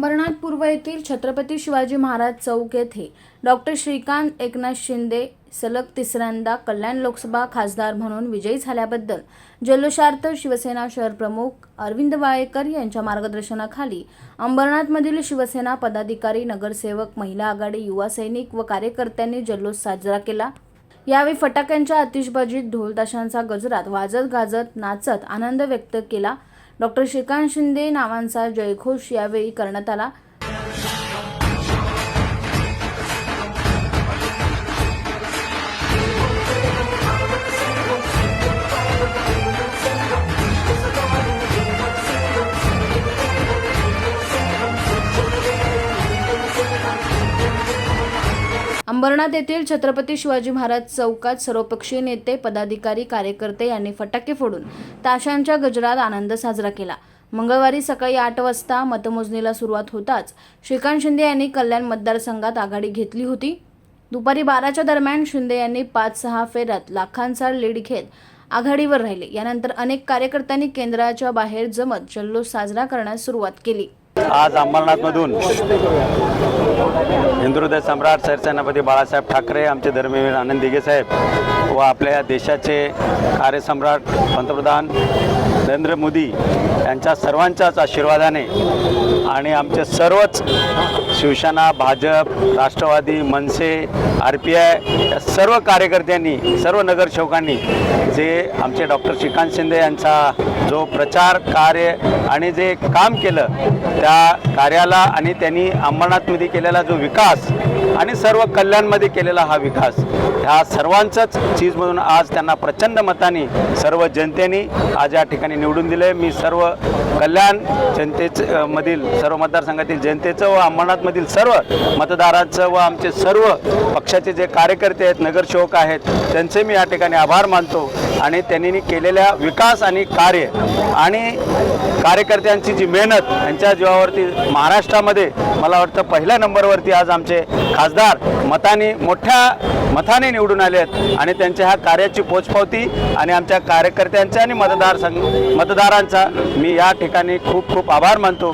अंबरनाथ पूर्व येथील छत्रपती शिवाजी महाराज चौक येथे डॉक्टर श्रीकांत एकनाथ शिंदे सलग तिसऱ्यांदा कल्याण लोकसभा खासदार म्हणून विजयी झाल्याबद्दल जल्लोषार्थ शिवसेना शहर प्रमुख अरविंद वाळेकर यांच्या मार्गदर्शनाखाली अंबरनाथमधील शिवसेना पदाधिकारी नगरसेवक महिला आघाडी युवा सैनिक व कार्यकर्त्यांनी जल्लोष साजरा केला. यावेळी फटाक्यांच्या आतिषबाजीत ढोलताशांचा गजरात वाजत गाजत नाचत आनंद व्यक्त केला. डॉक्टर श्रीकांत शिंदे नावांचा जयघोष यावेळी करण्यात आला. अंबरनाथ येथील छत्रपती शिवाजी महाराज चौकात सर्वपक्षीय नेते पदाधिकारी कार्यकर्ते यांनी फटाके फोडून ताशांच्या गजरात आनंद साजरा केला. मंगळवारी सकाळी आठ वाजता मतमोजणीला सुरुवात होताच श्रीकांत शिंदे यांनी कल्याण मतदारसंघात आघाडी घेतली होती. दुपारी बाराच्या दरम्यान शिंदे यांनी पाच सहा फेऱ्यात लाखांचा लीड घेत आघाडीवर राहिले. यानंतर अनेक कार्यकर्त्यांनी केंद्राच्या बाहेर जमत जल्लोष साजरा करण्यास सुरुवात केली. आज अंबरनाथमधून हिंदुहृदय सम्राट सरसेनापती बाळासाहेब ठाकरे आमचे धर्मवीर आनंद दिघे साहेब व आपल्या या देशाचे कार्यसम्राट पंतप्रधान नरेंद्र मोदी यांच्या सर्वांच्याच आशीर्वादाने आणि आमचे सर्वच Shivsena Bhajap Rashtrawadi Manase R P I या सर्व कार्यकर्त्यांनी सर्व नगरसेवकांनी जे आमचे डॉक्टर श्रीकांत शिंदे यांचा जो प्रचार कार्य आणि जे काम केलं त्या कार्याला आणि त्यांनी अंबरनाथमध्ये केलेला जो विकास आणि सर्व कल्याणमध्ये केलेला हा विकास ह्या सर्वांचाच चीजमधून आज त्यांना प्रचंड मताने सर्व जनतेने आज या ठिकाणी निवडून दिले. मी सर्व कल्याण जनतेचं मधील सर्व मतदारसंघातील जनतेचं व अंबरनाथमधील सर्व मतदारांचं व आमचे सर्व पक्षाचे जे कार्यकर्ते आहेत नगरसेवक आहेत त्यांचे मी या ठिकाणी आभार मानतो. आणि त्यांनी केलेल्या विकास आणि कार्य आणि कार्यकर्त्यांची जी मेहनत यांच्या जीवावरती महाराष्ट्रामध्ये मला वाटतं पहिल्या नंबरवरती आज आमचे खासदार मताने मोठ्या मताने निवडून आले आहेत आणि त्यांच्या ह्या कार्याची पोचपावती आणि आमच्या कार्यकर्त्यांचा आणि मतदार संघ मतदारांचा मी या ठिकाणी खूप खूप आभार मानतो.